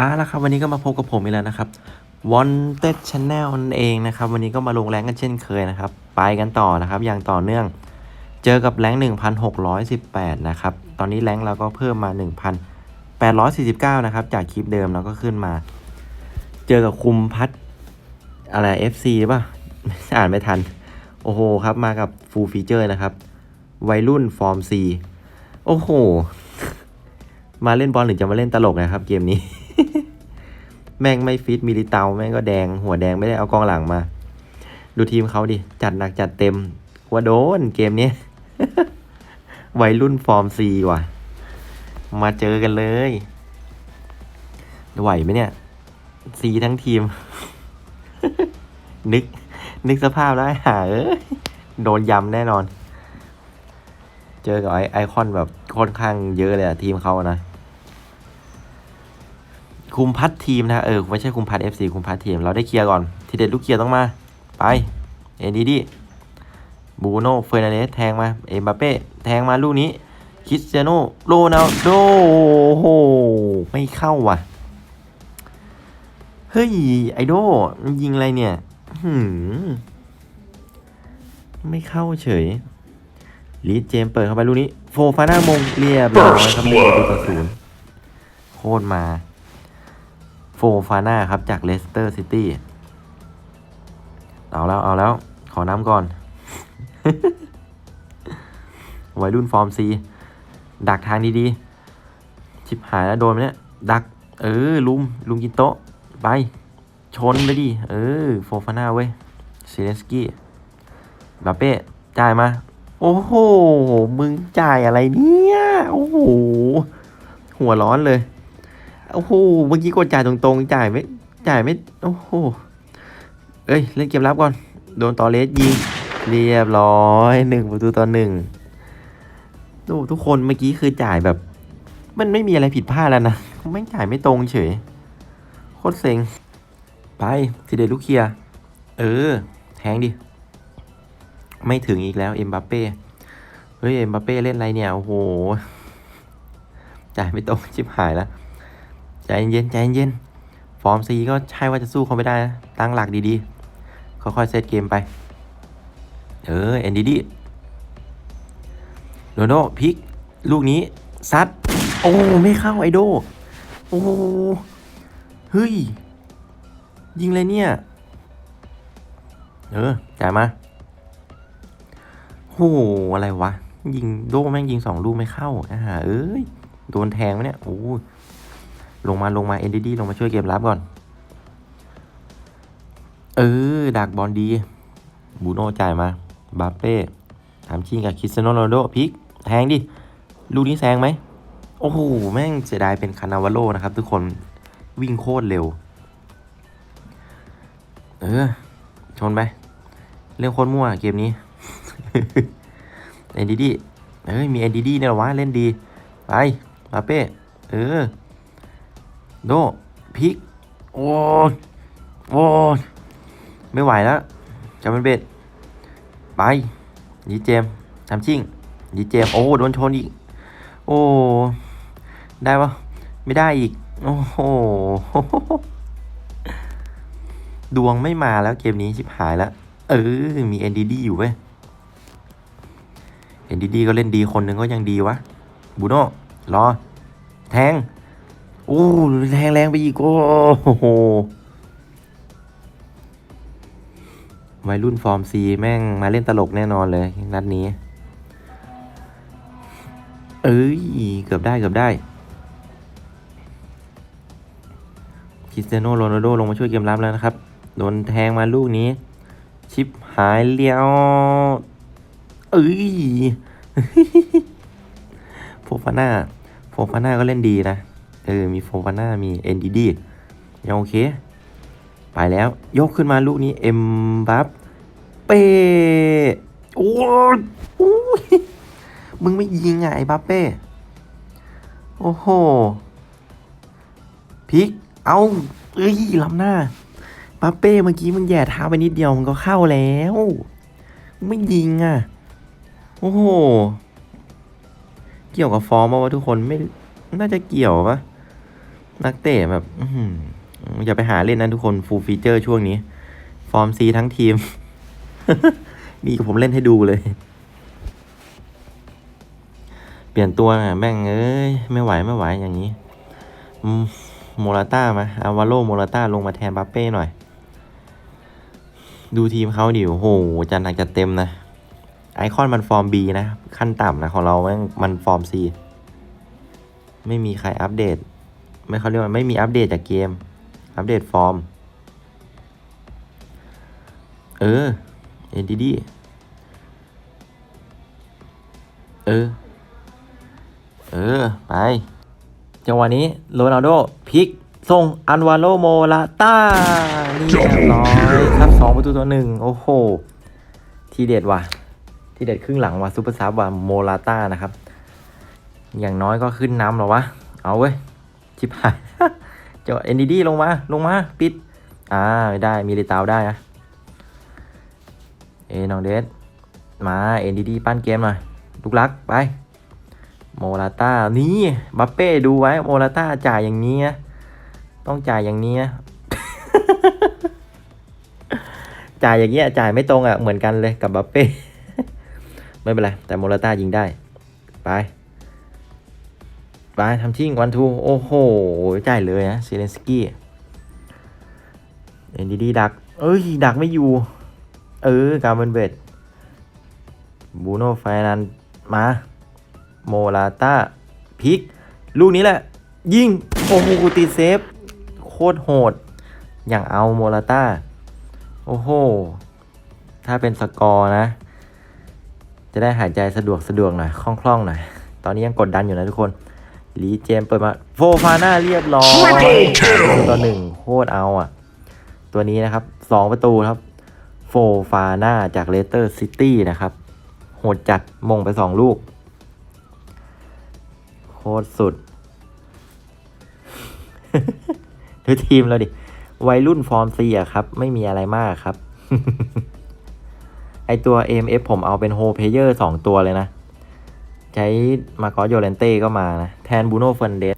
อะแล้วครับวันนี้ก็มาพบกับผมอีกแล้วนะครับ Wanted Channel นั่นเองนะครับ วันนี้ก็มาลงแรงกันเช่นเคยนะครับ ไปกันต่อนะครับ อย่างต่อเนื่อง เจอกับแรง1,618 นะครับ ตอนนี้แรงเราก็เพิ่มมา 1,849 นะครับ จากคลิปเดิมเราก็ขึ้นมา เจอกับคุมพัดอะไร FC ป่ะ อ่านไม่ทัน โอ้โหครับ มากับ Full Feature นะครับ วัยรุ่นฟอร์ม C โอ้โห มาเล่นบอลหรือจะมาเล่นตลกนะครับเกมนี้ แม่งไม่ฟิตมิลิเตาแม่งก็แดง หัวแดงไม่ได้เอากองหลังมา ดูทีมเขาดิ จัดหนักจัดเต็มหัวโดนเกมนี้วัยรุ่นฟอร์มซีว่ะ มาเจอกันเลยไหวไหมเนี่ยซีทั้งทีม นึก นึกสภาพแล้วหาเอ้ยโดนยำแน่นอน เจอกับไอไอคอนแบบค่อนข้างเยอะเลยอะทีมเขานะ คุมพัดทีมนะเออไม่ใช่คุมพัด FC คุมพัดทีม เราได้เคลียร์ก่อน ทีเด็ดลูกเคลียร์ต้องมา ไป เอ็นดีดีบูโน่เฟอร์นันเดสแทงมา เอ็มบัปเป้แทงมาลูกนี้คริสเตียโนโรนัลโดโอ้โห ไม่เข้าว่ะ เฮ้ย ไอโดมันยิงอะไรเนี่ยหืมไม่เข้าเฉยลีดเจมเปิดเข้าไปลูกนี้ โฟฟาน่ามงเรียบร้อยครับเป็นประตูต่อศูนย์โคตรมา โฟฟาน่าครับจากเลสเตอร์ซิตี้เอาแล้ว เอาแล้ว ขอน้ำก่อน วัยรุ่นฟอร์มซีดักทางดีๆ ชิบหายแล้วโดนไหมเนี่ย ดัก เออ ลุม ลุมกินโต๊ะ ไป ชนไปดิ เออ โฟฟาน่าเว้ยเซเลสกี้บาเป้จ่ายมา โอ้โห มึงจ่ายอะไรเนี่ย โอ้โห หัวร้อนเลย โอ้โห เมื่อกี้กดจ่ายตรงๆ จ่ายไม่จ่ายไม่ โอ้โห เอ้ย เล่นเกมรับก่อน โดนต่อเลสยิง เรียบร้อยหนึ่งประตูต่อหนึ่งดูทุกคนเมื่อกี้คือจ่ายแบบ มันไม่มีอะไรผิดพลาดแล้วนะไม่จ่ายไม่ตรงเฉย โคตรเซ็ง ไปทีเดลูกเคีย เออ แทงดิ ไม่ถึงอีกแล้ว เอ็มบัปเป้ เฮ้ย เอ็มบัปเป้เล่นอะไรเนี่ย โอ้โห จ่ายไม่ตรงชิบหายแล้ว ใจเย็นใจเย็น ฟอร์มซีก็ใช่ว่าจะสู้เขาไม่ได้นะตั้งหลักดีๆ ค่อยๆเซตเกมไป เออเอ็นดีดีโรนโดพิก ลูกนี้ซัด โอ้ ไม่เข้าไอโด โอ้เฮ้ย ยิงเลยเนี่ย เออ จ่ายมาโอ้โหอะไรวะ ยิงโดแม่งยิงสองลูกไม่เข้าอ่าเอ้ย โดนแทงไหมเนี่ย โอ้ ลงมาลงมาเอ็นดีดีลงมาช่วยเกมรับก่อน เออ ดักบอลดี บูโน่จ่ายมา บาเป้ถามชิงกับคริสเตียโนโรนโดพิกแทงดิ ลูกนี้แซงไหม โอ้โห แม่งเสียดายเป็นคานาวาโลนะครับ ทุกคนวิ่งโคตรเร็ว เออ ชนไป เรื่องโคตรมั่วเกมนี้เอ็นดีดีเอ้ยมีเอ็นดีดีเนี่ยวะเล่นดี ไป บาเป้ เออ โดพลิก โอ้ยโอ้ยไม่ไหวแล้วจำเป็นเบ็ด ไปดีเจมทำชิ่งดีเจม โอ้ โดนชนอีก โอ้ ได้ปะไม่ได้อีก โอ้โห ดวงไม่มาแล้วเกมนี้ชิบหายแล้ว เออ มี NDD อยู่เว้ย NDD ก็เล่นดีคนหนึ่งก็ยังดีวะ บูโน่รอ แทง อ้แทงแรงไปอีกโอ้โหวัยรุ่นฟอร์มซีแม่งมาเล่นตลกแน่นอนเลยนัดนี้ เอ้ย เกือบได้เกือบได้คริสเตียโนโรนัลโดลงมาช่วยเกมรับแล้วนะครับ โดนแทงมาลูกนี้ ชิปหายเลี้ยว เอ้ยโฟฟาน่าโฟฟาน่าก็เล่นดีนะ ออ มีโฟฟาน่า มีเอ็นดีดียังโอเค ไปแล้ว ยกขึ้นมาลูกนี้เอ็มบัปเป้โอ้ยโอ้ยมึงไม่ยิงไอ้บัปเป้ โอ้โหพิก เอาเอ้ยล้ำหน้าบัปเป้เมื่อกี้มึงแย่เท้าไปนิดเดียวมันก็เข้าแล้วไม่ยิงอะ โอ้โห เกี่ยวกับฟอร์มป่าวะทุกคนไม่ น่าจะเกี่ยวปะ นักเตะแบบอย่าไปหาเล่นนะทุกคนฟูลฟีเจอร์ช่วงนี้ ฟอร์มซีทั้งทีม มีกับผมเล่นให้ดูเลย เปลี่ยนตัวนะแม่งเอ้ย ไม่ไหวไม่ไหวอย่างนี้อืมโมราต้ามาอาวาโลโมราต้าลงมาแทนบัปเป้หน่อย ดูทีมเขาดิโอ้โหจัดหนักจัดเต็มนะ ไอคอนมันฟอร์ม B นะ ขั้นต่ำนะ ของเราแม่งมันฟอร์ม C ไม่มีใครอัปเดต ไม่เขาเรียกว่าไม่มีอัปเดตจากเกม อัปเดตฟอร์ม เออเอ็นดีดีเออ เออ ไป จังหวะนี้โรนัลโดพลิกส่งอันวาโลโมลาต้านี่เรียบร้อยครับสองประตูต่อหนึ่งโอ้โห ทีเด็ดว่ะ ทีเด็ดครึ่งหลังว่ะซูเปอร์ซับว่ะโมลาต้านะครับ อย่างน้อยก็ขึ้นน้ำหรอวะ เอาเว้ย ชิบหายเจ้าเอ็นดีดีลงมา ลงมา ปิด อ่าไได้มีลิตาวได้นะ เอน้องเดสมาเอ็นดีดีปั้นเกมหน่อยลูกรักไป โมราต้านี่บัปเป้ดูไว้ โมราต้าจ่ายอย่างนี้นะต้องจ่ายอย่างนี้นะจ่ายอย่างเงี้ยจ่ายไม่ตรงอะเหมือนกันเลยกับบัปเป้ ไม่เป็นไร แต่โมราต้ายิงได้ ไป ไปทำชิ่งวันทูโอ้โหจ่ายเลยนะเซเลนสกี้เอ็นดีดีดัก เอ้ย ดักไม่อยู่ เออการเบนเบดบูโน่ไฟนันมาโมลาต้าพิก ลูกนี้แหละ ยิงโอ้โหตีเซฟ โคตรโหด อย่างเอาโมลาต้า โอ้โห ถ้าเป็นสกอร์นะ จะได้หายใจสะดวกสะดวกหน่อย คล่องๆหน่อย ตอนนี้ยังกดดันอยู่นะทุกคน ลีเจมส์เปิดมาโฟฟาน่าเรียบร้อยตัวหนึ่งโคตรเอาอะ ตัวนี้นะครับสองประตูครับ โฟฟาน่าจากเลสเตอร์ซิตี้นะครับ โหดจัดมงไปสองลูก โคตรสุดดูทีมเราดิ วัยรุ่นฟอร์มซีอะครับ ไม่มีอะไรมากครับ ไอตัว AMF ผมเอาเป็นโฮเพเยอร์สองตัวเลยนะ ใช้มาโกอสโยเลนเต้ก็มานะแทนบูโน่เฟนเดส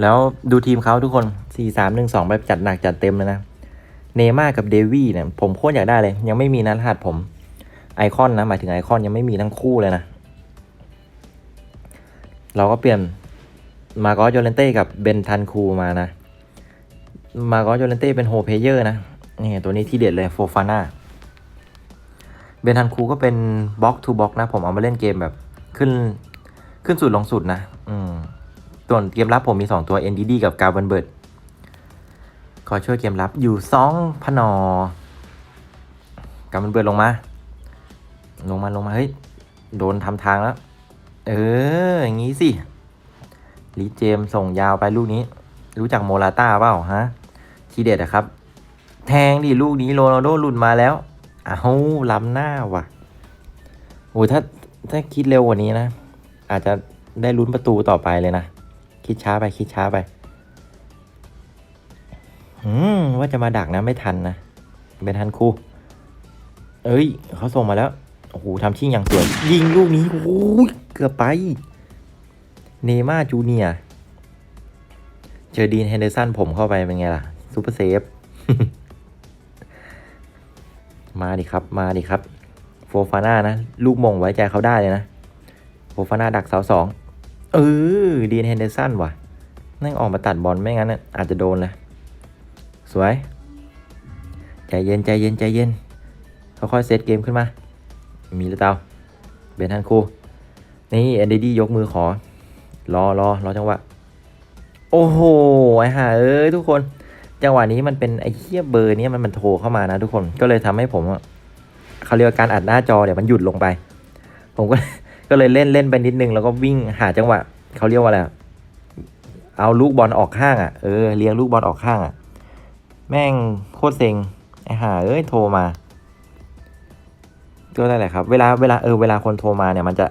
แล้วดูทีมเขาทุกคน 4 3 1 2 ไปจัดหนักจัดเต็มเลยนะ เนม่ากับเดวี่เนี่ยผมโคตรอยากได้เลย ยังไม่มีนะรหัสผมไอคอนนะหมายถึงไอคอนยังไม่มีทั้งคู่เลยนะ เราก็เปลี่ยนมาโกอโยเลนเต้กับเบนทันคูมานะ มาโกอโยเลนเต้เป็นโฮเพเยอร์นะนี่ตัวนี้ที่เด็ดเลยโฟฟาน่าเบนทันคูก็เป็นบล็อกทูบล็อกนะ ผมเอามาเล่นเกมแบบ ขึ้นขึ้นสุดลงสุดนะ อืมส่วนเกมรับผมมี 2 ตัว NDD กับกาบันเบิร์ดขอช่วยเกมรับอยู่2พนอกาบันเบิร์ดลงมา ลงมาลงมา เฮ้ย โดนทำทางแล้ว เออ อย่างงี้สิลีเจมส่งยาวไปลูกนี้ รู้จักโมลาต้าเปล่าฮะ ทีเด็ดอะครับ แทงดิลูกนี้โรนัลโดหลุดมาแล้ว เอาล้ำหน้าว่ะโอ้ยถ้า ถ้าคิดเร็วกว่านี้นะ อาจจะได้ลุ้นประตูต่อไปเลยนะ คิดช้าไปคิดช้าไป อืมว่าจะมาดักนะไม่ทันนะเป็นทันครูเอ้ยเขาส่งมาแล้ว โอ้โหทำชิ่งอย่างสวย ยิงลูกนี้โอ้ยเกือบไป เนม่าจูเนียเจอดีนเฮนเดอร์สันผมเข้าไปเป็นไงล่ะซูเปอร์เซฟ มาดิครับ มาดิครับ ฟฟาน่านะ ลูกมงไว้ใจเขาได้เลยนะโฟฟาน่าดักเสาสองเออดีนเฮนเดอร์สันว่ะนั่งออกมาตัดบอลไม่งั้นนะอาจจะโดนเลยสวย ใจเย็นใจเย็นใจเย็นค่อยๆเซตเกมขึ้นมา มีหรือเปล่าเบนทันคูนี่เอ็นดียกมือขอ รอรอรอจังหวะ โอ้โห ไอ้ห่าเอ้ยทุกคน จังหวะนี้มันเป็นไอ้เคียเบอร์นี้มันมันโทรเข้ามานะทุกคนก็เลยทำให้ผมอะ เขาเรียกว่าการอัดหน้าจอเนี่ยมันหยุดลงไป ผมก็ก็เลยเล่นเล่นไปนิดนึงแล้วก็วิ่งหาจังหวะเขาเรียกว่าอะไรเอาลูกบอลออกข้างอะเออเลี้ยงลูกบอลออกข้างอะแม่งโคตรเซ็งไอ้ห่าเอ้ยโทรมาก็ได้แหละครับ เวลาเวลาเออเวลาคนโทรมาเนี่ยมันจะ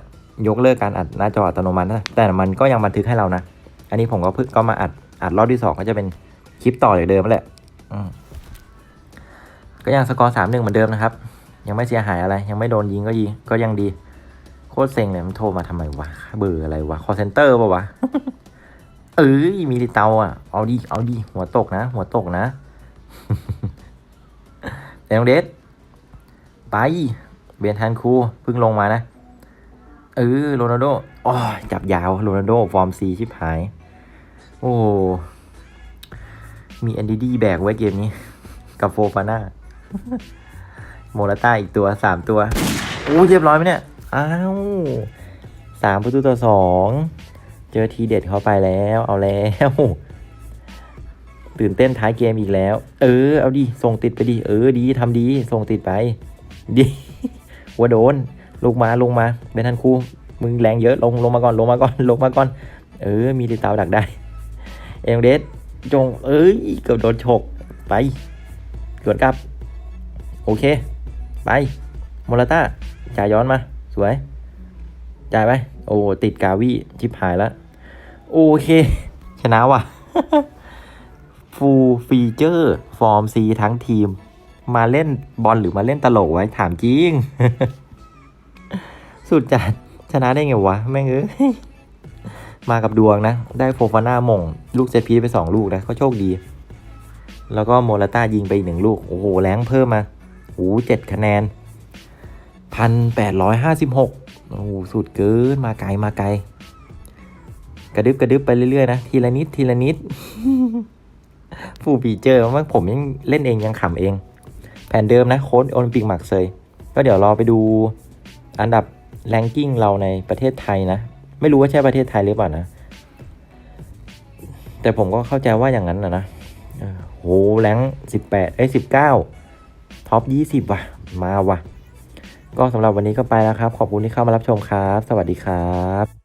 ยกเลิกการอัดหน้าจออัตโนมัตินะแต่มันก็ยังบันทึกให้เรานะ อันนี้ผมก็เพิ่งก็มาอัดอัดรอบที่สองก็จะเป็นคลิปต่อจากเดิมแหละอืมก็ยังสกอร์สามหนึ่งเหมือนเดิมนะครับ ยังไม่เสียหายอะไร ยังไม่โดนยิงก็ยิงก็ยังดี โคตรเซ็งเลยมันโทรมาทำไมวะ เบอร์อะไรวะ คอเซนเตอร์ป่าวะ เอ้ย มีดิเตาอะ เอาดิเอาดิหัวตกนะ หัวตกนะแต่น้องเดชไป เบียนทันคูเพิ่งลงมานะ เออโรนัลโดอ๋อจับยาวโรนัลโดฟอร์มซีชิบหาย โอ้มีแอนดีดีแบกไว้เกมนี้ กับโฟฟาน่า โมราต้าอีกตัวสามตัวโอ้เรียบร้อยไหมเนี่ย อ้าวสามประตูต่อสองเจอทีเด็ดเข้าไปแล้วเอาแล้ว ตื่นเต้นท้ายเกมอีกแล้ว เออ เอาดิ ส่งติดไปดิ เออดีทำดี ส่งติดไป ดีว่าโดน ลงมาลงมาเบนทันคูมึงแรงเยอะลงลงมาก่อนลงมาก่อนลงมาก่อน เออ มีติดตาวดักได้ เอ็งเดสจง เอ้ย เกือบโดนฉกไปกดกลับ โอเค ไปโมราต้าจ่ายย้อนมา สวย จ่ายไป โอ้ติดกาวีชิบหายแล้ว โอเค ชนะว่ะฟูลฟีเจอร์ ฟอร์มซีทั้งทีม มาเล่นบอลหรือมาเล่นตลกไว้ ถามจริง สุดจัด ชนะได้ไงวะ แม่งเอ้ยมากับดวงนะ ได้โฟฟาน่ามง ลูกเซตพีไปสองลูกนะก็โชคดี แล้วก็โมราต้ายิงไปอีกหนึ่งลูก โอ้โห แรงเพิ่มมา โอ้เจ็ดคะแนนพันแปดร้อยห้าสิบหกโอ้โหสุดเกินมาไกลมาไกล กระดึบกระดึบไปเรื่อยๆนะ ทีละนิด ทีละนิดฟูลฟีเจอร์ว่าผมยังเล่นเองยังขำเอง แผนเดิมนะโค้ดโอลิมปิกหมักเซยก็เดี๋ยวรอไปดูอันดับแรงกิ้งเราในประเทศไทยนะ ไม่รู้ว่าใช่ประเทศไทยหรือเปล่านะ แต่ผมก็เข้าใจว่าอย่างนั้นนะนะเออโหแรงสิบแปดเอ้สิบเก้า ท็อป 20 ว่ะ มาว่ะ ก็สำหรับวันนี้ก็ไปแล้วครับ ขอบคุณที่เข้ามารับชมครับ สวัสดีครับ